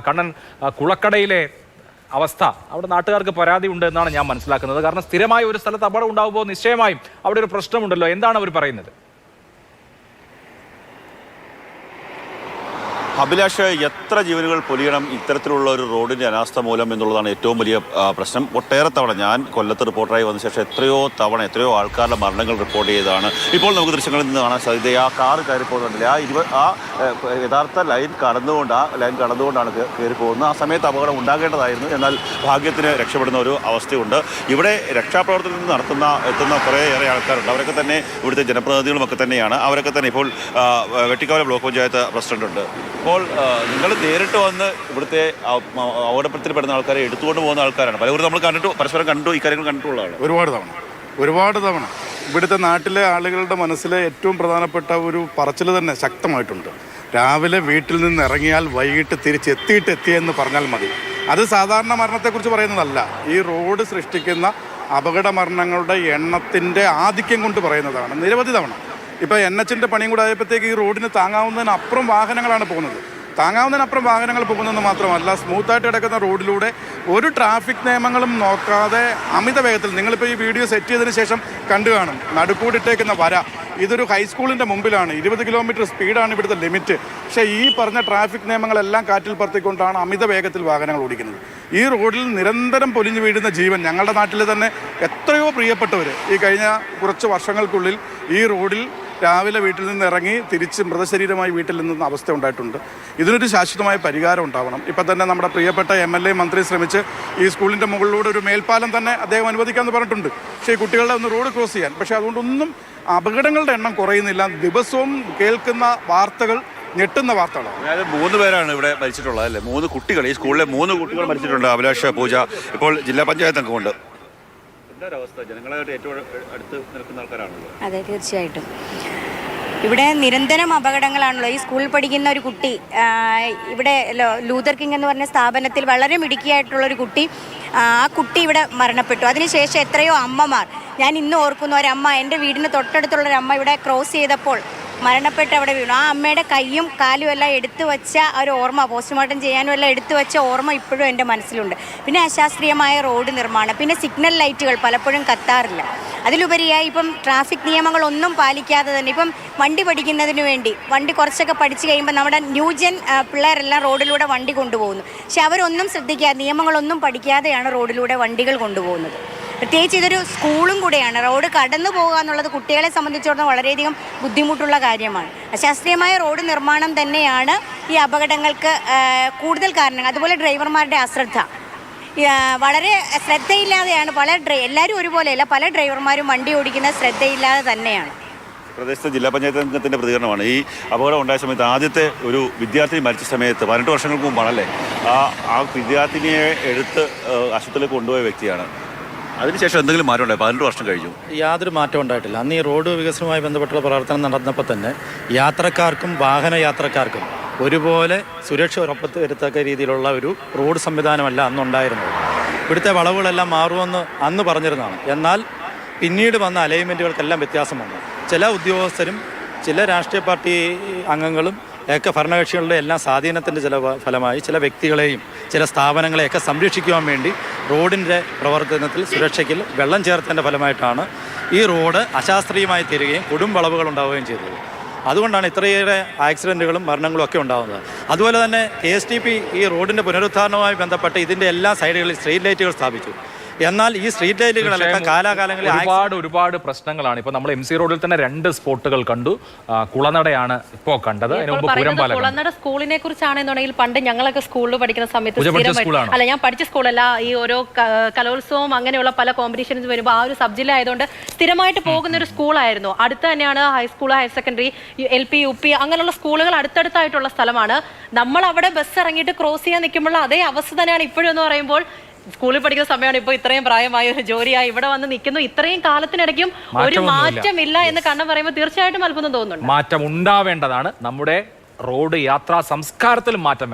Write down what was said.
കണ്ണൻ കുളക്കടയിലെ അവസ്ഥ. അവിടെ നാട്ടുകാർക്ക് പരാതി ഉണ്ട് എന്നാണ് ഞാൻ മനസ്സിലാക്കുന്നത്. കാരണം സ്ഥിരമായ ഒരു സ്ഥലത്ത് അപകടം ഉണ്ടാകുമ്പോൾ നിശ്ചയമായും അവിടെ ഒരു പ്രശ്നമുണ്ടല്ലോ. എന്താണ് അവർ പറയുന്നത്? അഭിലാഷ് എത്ര ജീവനുകൾ പൊലിയണം ഇത്തരത്തിലുള്ള ഒരു റോഡിന്റെ അനാസ്ഥ മൂലം എന്നുള്ളതാണ് ഏറ്റവും വലിയ പ്രശ്നം. ഒട്ടേറെ തവണ ഞാൻ കൊല്ലത്ത് റിപ്പോർട്ടറായി വന്ന ശേഷം എത്രയോ തവണ എത്രയോ ആൾക്കാരുടെ മരണങ്ങൾ റിപ്പോർട്ട് ചെയ്തതാണ്. ഇപ്പോൾ നമുക്ക് ദൃശ്യങ്ങളിൽ നിന്ന് കാണാൻ സാധ്യത ആ കാർ കയറി പോകുന്നുണ്ടല്ലേ ആ ഇരുപ ആ യഥാർത്ഥ ലൈൻ കടന്നുകൊണ്ട് ആ ലൈൻ കടന്നുകൊണ്ടാണ് കയറി പോകുന്നത് ആ സമയത്ത് അപകടം ഉണ്ടാകേണ്ടതായിരുന്നു. എന്നാൽ ഭാഗ്യത്തിന് രക്ഷപ്പെടുന്ന ഒരു അവസ്ഥയുണ്ട്. ഇവിടെ രക്ഷാപ്രവർത്തനത്തിൽ നടത്തുന്ന എത്തുന്ന കുറേയേറെ ആൾക്കാരുണ്ട്. അവരൊക്കെ തന്നെ ഇവിടുത്തെ ജനപ്രതിനിധികളുമൊക്കെ തന്നെയാണ്. അവരൊക്കെ തന്നെ ഇപ്പോൾ വെട്ടിക്കാവല ബ്ലോക്ക് പഞ്ചായത്ത് പ്രസിഡന്റ് ഉണ്ട് അപ്പോൾ നിങ്ങൾ നേരിട്ട് വന്ന് ഇവിടുത്തെ ആ- പെടുന്ന ആൾക്കാരെ എടുത്തുകൊണ്ട് പോകുന്ന ആൾക്കാരാണ്. പലവരും നമ്മൾ കണ്ടിട്ട് പരസ്പരം കണ്ടു ഇക്കാര്യങ്ങൾ കണ്ടിട്ടുള്ളതാണ്. ഒരുപാട് തവണ. ഒരുപാട് തവണ. ഇവിടുത്തെ നാട്ടിലെ ആളുകളുടെ മനസ്സിലെ ഏറ്റവും പ്രധാനപ്പെട്ട ഒരു പറച്ചിൽ തന്നെ ശക്തമായിട്ടുണ്ട്. രാവിലെ വീട്ടിൽ നിന്ന് ഇറങ്ങിയാൽ വൈകിട്ട് തിരിച്ചെത്തിയിട്ട് എത്തിയെന്ന് പറഞ്ഞാൽ മതി. അത് സാധാരണ മരണത്തെക്കുറിച്ച് പറയുന്നതല്ല. ഈ റോഡ് സൃഷ്ടിക്കുന്ന അപകട മരണങ്ങളുടെ എണ്ണത്തിന്റെ ആധിക്യം കൊണ്ട് പറയുന്നതാണ്. നിരവധി തവണ. ഇപ്പോൾ എൻ എച്ചിന്റെ പണിയും കൂടെ ആയപ്പോഴത്തേക്ക് ഈ റോഡിന് താങ്ങാവുന്നതിനപ്പുറം വാഹനങ്ങളാണ് പോകുന്നത്. താങ്ങാവുന്നതിനപ്പുറം വാഹനങ്ങൾ പോകുന്നത് മാത്രമല്ല സ്മൂത്തായിട്ട് കിടക്കുന്ന റോഡിലൂടെ ഒരു ട്രാഫിക് നിയമങ്ങളും നോക്കാതെ അമിത വേഗത്തിൽ നിങ്ങളിപ്പോൾ ഈ വീഡിയോ സെറ്റ് ചെയ്തതിന് ശേഷം കണ്ടു കാണും നടുക്കൂടിട്ടേക്കുന്ന വര. ഇതൊരു ഹൈസ്കൂളിന്റെ മുമ്പിലാണ് ഇരുപത് കിലോമീറ്റർ സ്പീഡാണ് ഇവിടുത്തെ ലിമിറ്റ് പക്ഷേ ഈ പറഞ്ഞ ട്രാഫിക് നിയമങ്ങളെല്ലാം കാറ്റിൽ പറത്തിക്കൊണ്ടാണ് അമിത വേഗത്തിൽ വാഹനങ്ങൾ ഓടിക്കുന്നത്. ഈ റോഡിൽ നിരന്തരം പൊലിഞ്ഞു വീഴുന്ന ജീവൻ ഞങ്ങളുടെ നാട്ടിൽ തന്നെ എത്രയോ പ്രിയപ്പെട്ടവർ ഈ കഴിഞ്ഞ കുറച്ച് വർഷങ്ങൾക്കുള്ളിൽ ഈ റോഡിൽ രാവിലെ വീട്ടിൽ നിന്ന് ഇറങ്ങി തിരിച്ച് മൃതശരീരമായി വീട്ടിൽ നിന്ന അവസ്ഥ ഉണ്ടായിട്ടുണ്ട്. ഇതിനൊരു ശാശ്വതമായ പരിഹാരം ഉണ്ടാവണം. ഇപ്പം തന്നെ നമ്മുടെ പ്രിയപ്പെട്ട എം എൽ എ മന്ത്രി ശ്രമിച്ച് ഈ സ്കൂളിന്റെ മുകളിലൂടെ ഒരു മേൽപ്പാലം തന്നെ അദ്ദേഹം അനുവദിക്കാമെന്ന് പറഞ്ഞിട്ടുണ്ട്. പക്ഷേ ഈ കുട്ടികളുടെ ഒന്ന് റോഡ് ക്രോസ് ചെയ്യാൻ. പക്ഷേ അതുകൊണ്ടൊന്നും അപകടങ്ങളുടെ എണ്ണം കുറയുന്നില്ല. ദിവസവും കേൾക്കുന്ന വാർത്തകൾ ഞെട്ടുന്ന വാർത്തകളാണ്. അതായത് മൂന്ന് പേരാണ് ഇവിടെ മരിച്ചിട്ടുള്ളത് അല്ലേ? മൂന്ന് കുട്ടികൾ. ഈ സ്കൂളിലെ മൂന്ന് കുട്ടികൾ മരിച്ചിട്ടുണ്ട്. അഭിലാഷ പൂജ. ഇപ്പോൾ ജില്ലാ പഞ്ചായത്ത് അംഗമുണ്ട്. അതെ തീർച്ചയായിട്ടും. ഇവിടെ നിരന്തരം അപകടങ്ങളാണല്ലോ. ഈ സ്കൂളിൽ പഠിക്കുന്ന ഒരു കുട്ടി ഇവിടെ ലൂതർ കിങ് എന്ന് പറഞ്ഞ സ്ഥാപനത്തിൽ വളരെ മിടുക്കിയായിട്ടുള്ള ഒരു കുട്ടി ആ കുട്ടി ഇവിടെ മരണപ്പെട്ടു. അതിനുശേഷം എത്രയോ അമ്മമാർ ഞാൻ ഇന്ന് ഓർക്കുന്ന ഒരമ്മ എന്റെ വീടിന് തൊട്ടടുത്തുള്ള ഒരു അമ്മ ഇവിടെ ക്രോസ് ചെയ്തപ്പോൾ മരണപ്പെട്ട് അവിടെ വീണു. ആ അമ്മയുടെ കൈയും കാലും എല്ലാം എടുത്തു വെച്ച ഒരു ഓർമ്മ പോസ്റ്റ്മോർട്ടം ചെയ്യാനും എല്ലാം എടുത്തു വെച്ച ഓർമ്മ ഇപ്പോഴും എന്റെ മനസ്സിലുണ്ട്. പിന്നെ അശാസ്ത്രീയമായ റോഡ് നിർമ്മാണം പിന്നെ സിഗ്നൽ ലൈറ്റുകൾ പലപ്പോഴും കത്താറില്ല. അതിലുപരിയായി ഇപ്പം ട്രാഫിക് നിയമങ്ങളൊന്നും പാലിക്കാതെ തന്നെ ഇപ്പം വണ്ടി പഠിക്കുന്നതിന് വേണ്ടി വണ്ടി കുറച്ചൊക്കെ പഠിച്ചു കഴിയുമ്പോൾ നമ്മുടെ ന്യൂജൻ പിള്ളേരെല്ലാം റോഡിലൂടെ വണ്ടി കൊണ്ടുപോകുന്നു. പക്ഷെ അവരൊന്നും ശ്രദ്ധിക്കാതെ നിയമങ്ങളൊന്നും പഠിക്കാതെയാണ് റോഡിലൂടെ വണ്ടികൾ കൊണ്ടുപോകുന്നത്. പ്രത്യേകിച്ച് ഇതൊരു സ്കൂളും കൂടെയാണ്. റോഡ് കടന്നു പോകുക എന്നുള്ളത് കുട്ടികളെ സംബന്ധിച്ചിടത്തോളം വളരെയധികം ബുദ്ധിമുട്ടുള്ള കാര്യമാണ്. അശാസ്ത്രീയമായ റോഡ് നിർമ്മാണം തന്നെയാണ് ഈ അപകടങ്ങൾക്ക് കൂടുതൽ കാരണങ്ങൾ. അതുപോലെ ഡ്രൈവർമാരുടെ അശ്രദ്ധ. വളരെ ശ്രദ്ധയില്ലാതെയാണ് പല ഡ്രൈ എല്ലാവരും ഒരുപോലെയല്ല പല ഡ്രൈവർമാരും വണ്ടി ഓടിക്കുന്ന ശ്രദ്ധയില്ലാതെ തന്നെയാണ്. പ്രദേശത്തെ ജില്ലാ പഞ്ചായത്ത് അംഗത്തിന്റെ പ്രതികരണമാണ്. ഈ അപകടം ഉണ്ടായ സമയത്ത് ആദ്യത്തെ ഒരു വിദ്യാർത്ഥി മരിച്ച സമയത്ത് പതിനെട്ട് വർഷങ്ങൾക്ക് മുമ്പാണല്ലേ? ആ ആ വിദ്യാർത്ഥിനിയെ എടുത്ത് ആശുപത്രിയിൽ കൊണ്ടുപോയ വ്യക്തിയാണ്. അതിനുശേഷം എന്തെങ്കിലും മാറ്റം ഉണ്ടായി? പതിനെട്ട് വർഷം കഴിഞ്ഞു. യാതൊരു മാറ്റവും ഉണ്ടായിട്ടില്ല. അന്ന് ഈ റോഡ് വികസനവുമായി ബന്ധപ്പെട്ടുള്ള പ്രവർത്തനം നടന്നപ്പോൾ തന്നെ യാത്രക്കാർക്കും വാഹന യാത്രക്കാർക്കും ഒരുപോലെ സുരക്ഷ ഉറപ്പത്ത് വരുത്തക്ക രീതിയിലുള്ള ഒരു റോഡ് സംവിധാനമല്ല അന്നുണ്ടായിരുന്നത്. ഇവിടുത്തെ വളവുകളെല്ലാം മാറുമെന്ന് അന്ന് പറഞ്ഞിരുന്നതാണ്. എന്നാൽ പിന്നീട് വന്ന അലൈൻമെന്റുകൾക്കെല്ലാം വ്യത്യാസം വന്നു. ചില ഉദ്യോഗസ്ഥരും ചില രാഷ്ട്രീയ പാർട്ടി അംഗങ്ങളും ഒക്കെ ഭരണകക്ഷികളുടെ എല്ലാം സ്വാധീനത്തിന്റെ ചില ഫലമായി ചില വ്യക്തികളെയും ചില സ്ഥാപനങ്ങളെയൊക്കെ സംരക്ഷിക്കുവാൻ വേണ്ടി റോഡിന്റെ പ്രവർത്തനത്തിൽ സുരക്ഷയ്ക്കിൽ വെള്ളം ചേർത്തതിന്റെ ഫലമായിട്ടാണ് ഈ റോഡ് അശാസ്ത്രീയമായി തീരുകയും കൊടും വളവുകൾ ഉണ്ടാവുകയും ചെയ്തത്. അതുകൊണ്ടാണ് ഇത്രയേറെ ആക്സിഡന്റുകളും മരണങ്ങളും ഒക്കെ ഉണ്ടാകുന്നത് അതുപോലെ തന്നെ കെ എസ് ടി പി ഈ റോഡിന്റെ പുനരുദ്ധാരണവുമായി ബന്ധപ്പെട്ട് ഇതിന്റെ എല്ലാ സൈഡുകളിൽ സ്ട്രീറ്റ് ലൈറ്റുകൾ സ്ഥാപിച്ചു. എന്നാൽ ഈ സ്ട്രീറ്റ് ലൈറ്റുകളെല്ലാം കാലാകാലങ്ങളിൽ ഒരുപാട് ഒരുപാട് പ്രശ്നങ്ങളാണ്. ഇപ്പൊ നമ്മൾ എം സി റോഡിൽ തന്നെ രണ്ട് സ്പോട്ടുകൾ കണ്ടു. കുളനടയാണ് ഇപ്പോ കണ്ടത്. കുളനട സ്കൂളിനെ കുറിച്ചാണെന്നുണ്ടെങ്കിൽ പണ്ട് ഞങ്ങളൊക്കെ സ്കൂളിൽ പഠിക്കുന്ന സമയത്ത് സ്ഥിരമായി- അല്ല ഞാൻ പഠിച്ച സ്കൂളല്ല. ഈ ഓരോ കലോത്സവം അങ്ങനെയുള്ള പല കോമ്പറ്റീഷൻസ് വരുമ്പോൾ ആ ഒരു സബ് ജില്ല ആയതുകൊണ്ട് സ്ഥിരമായിട്ട് പോകുന്ന ഒരു സ്കൂളായിരുന്നു. അടുത്ത് തന്നെയാണ് high school higher secondary L P U P അങ്ങനെയുള്ള സ്കൂളുകൾ അടുത്തടുത്തായിട്ടുള്ള സ്ഥലമാണ്. നമ്മൾ അവിടെ ബസ് ഇറങ്ങിയിട്ട് ക്രോസ് ചെയ്യാൻ നിൽക്കുമ്പോൾ അതേ അവസ്ഥ തന്നെയാണ് ഇപ്പോഴും എന്ന് പറയുമ്പോൾ സ്കൂളിൽ പഠിക്കുന്ന സമയമാണ് ഇപ്പൊ ഇത്രയും പ്രായമായ ഒരു ജോലിയായി. ഇവിടെ വന്ന് നിൽക്കുന്നു. ഇത്രയും കാലത്തിനിടയ്ക്കും ഒരു. മാറ്റമില്ല എന്ന് കണ്ണം പറയുമ്പോൾ തീർച്ചയായിട്ടും അത്ഭുതം തോന്നുന്നുണ്ട്. മാറ്റം ഉണ്ടാവേണ്ടതാണ് നമ്മുടെ റോഡ് യാത്രാ സംസ്കാരത്തിലും മാറ്റം വേണം.